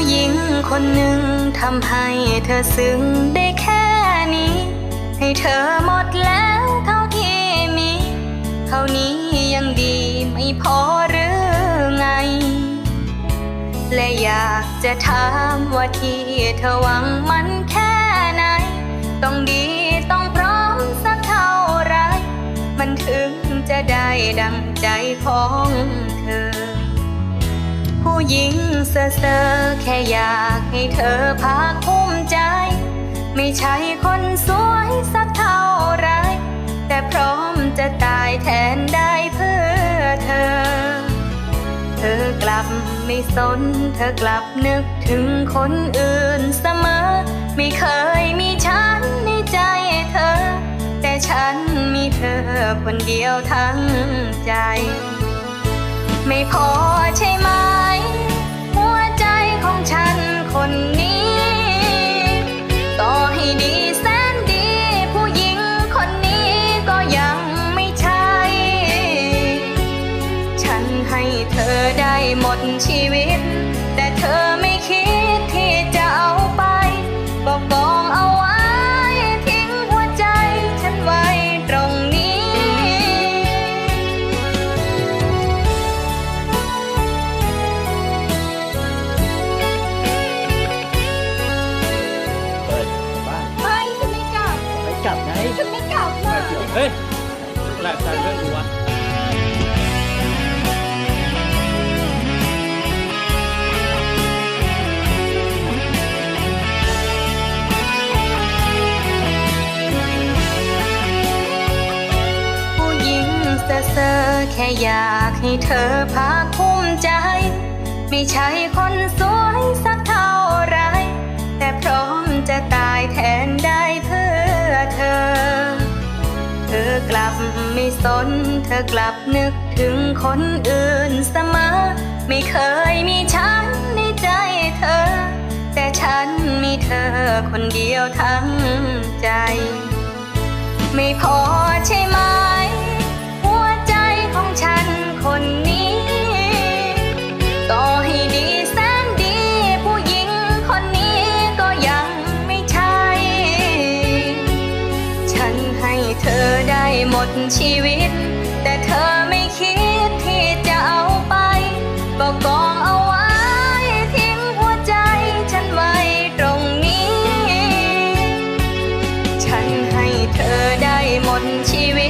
้หญิงคนหนึ่งทำให้เธอซึ้งได้แค่นี้ ให้เธอหมดแล้วเท่าที่มี เท่านี้ยังดีไม่พอหรือไง และอยากจะถามว่าที่เธอหวังมันแค่ไหน ต้องดีต้องพร้อมสักเท่าไร มันถึงจะได้ดังใจของเธอ ผู้หญิงเซ่อเซอแค่อยากให้เธอภาคภูมิใจ ไม่ใช่คนสวยสักเท่าไร แต่พร้อมจะตายแทนได้เพื่อเธอ เธอกลับไม่สน เธอกลับนึกถึงคนอื่นเสมอ ไม่เคยมีฉันในใจเธอ แต่ฉันมีเธอคนเดียวทั้งใจ ไม่พอใช่ไหม หมดชีวิต แต่เธอไม่คิดที่จะเอาไปบอกกองเอาไว้ ทิ้งหัวใจฉันไว้ตรงนี้เฮ้ยบ้าเฮ้ยฉันไม่กลับไปกลับไงฉันไม่กลับนะเฮ้ยแหลกใจเรื่องกูวะ เซ่อเซอแค่อยากให้เธอภาคภูมิใจ ไม่ใช่คนสวยสักเท่าไร แต่พร้อมจะตายแทนได้เพื่อเธอ เธอกลับไม่สน เธอกลับนึกถึงคนอื่นเสมอ ไม่เคยมีฉันในใจเธอ แต่ฉันมีเธอคนเดียวทั้งใจ ไม่พอใช่ไหม หมดชีวิต แต่เธอไม่คิดที่จะเอาไป ก็กองเอาไว้ ทิ้งหัวใจฉันไว้ตรงนี้ ฉันให้เธอได้หมดชีวิต